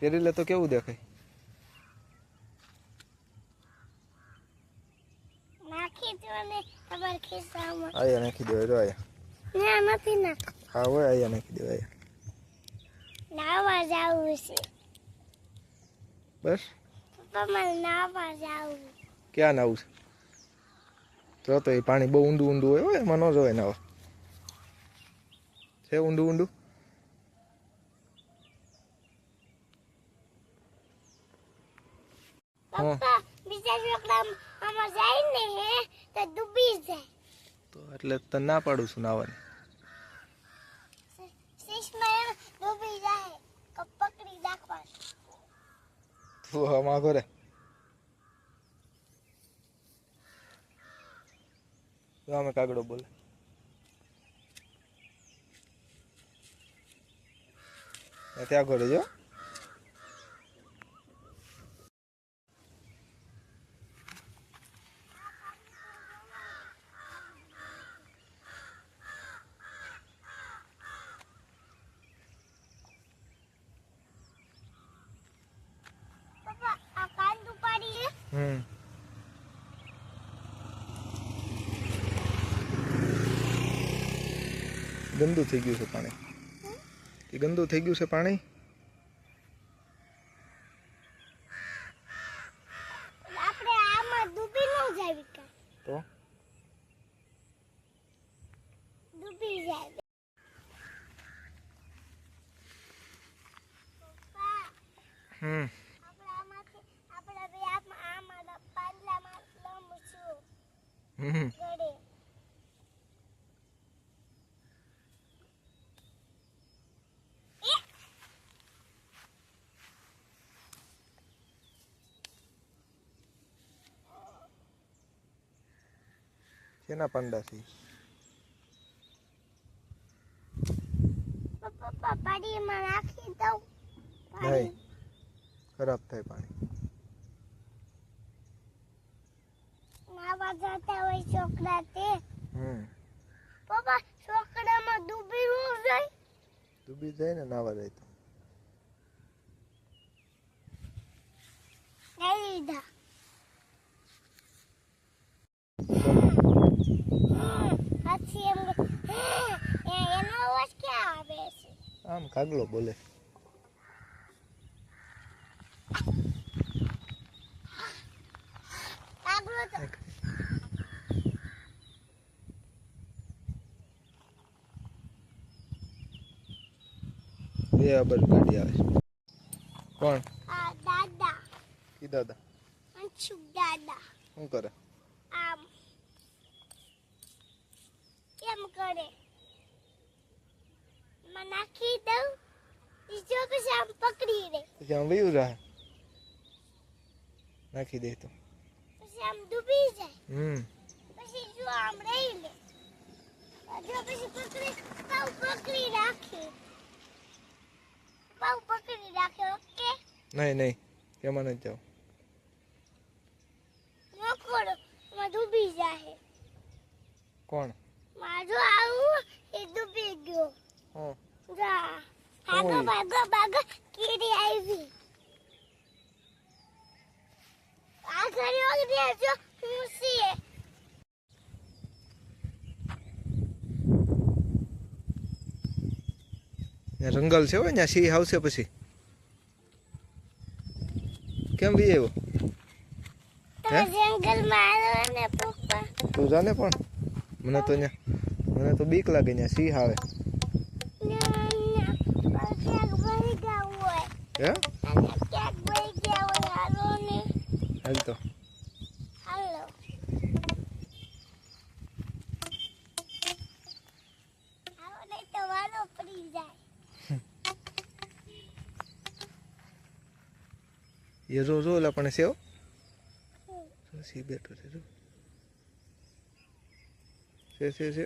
પહેરી લે તો કેવું દેખાય? નાખી આયા નાખી દેવાય જો આયા. ના નથી ના હા હોય આયા નાખી દેવાય નાવા જાવું છે. બસ? પપ્પા મને નાવા જાવું. ક્યાં નાવું છે? જો તો એ પાણી બહુ ઊંડું ઊંડું હોય એમાં ન જોવાય નાવા. છે ઊંડું ઊંડું તો તો એટલે તને ના પાડું છું નાવાની. તું હવે માગો રે. અમે કાગડો બોલે. ત્યાં ઘરે જો હમ. ગંદુ થઈ ગયું છે પાણી. એ ગંદુ થઈ ગયું છે પાણી? આપણે આમાં ડૂબી ન જાવી કા. તો? ડૂબી જાય હમ. આપણે આમાંથી આપણે આમાં આમાં લંબ લમશું. હમ ગળે શેના પાંડા છે પાણીમાં નાખી દઉં નહીં ખરાબ થાય પાણી. નાવા જતા હોય છોકરા તે. હમ. પપ્પા છોકરામાં ડૂબી ન જાય. ડૂબી જાય ને નાવા જાય તો. લઈ લીધા હાથી એમ એ એનો અવાજ ક્યાં આવે છે આમ કાગલો બોલે. આ બાજુ ગાડી કોણ? શું કરે? આમ. કેમ કરે માં નાખી દઉં બીજો પછી આમ પકડી લે પછી આમ વયું રહે નાખી દે તો પછી આમ ડૂબી જાય હમ પછી જો આમ રહી લે જો પછી પકડી પાવ પકડી રાખે પાવ પકડી રાખે ઓકે નહીં નહીં કેમાં નથી જાવ નકોડો માં ડૂબી જાય કોણ મારો આવું એ ડૂબી ગયો હા જા ભાગો ઓય. ભાગો ભાગો કીડી આવી આ ઘરે ઓગળી જો ખુશી ત્યાં રંગલ છે હોય ત્યાં સિંહ આવશે પછી કેમ બી આવ્યો તમે જંગલમાં આવ્યો ને પપ્પા તું જાને પણ મને તો ત્યાં મને તો બીક લાગે ત્યાં સિંહ આવે ના ના ક્યાંક બળી ગયા હોય હે? હાલો તો એ જો જો ઓલા પણ સેવ સિંહ બેઠો છે રો છે છે છે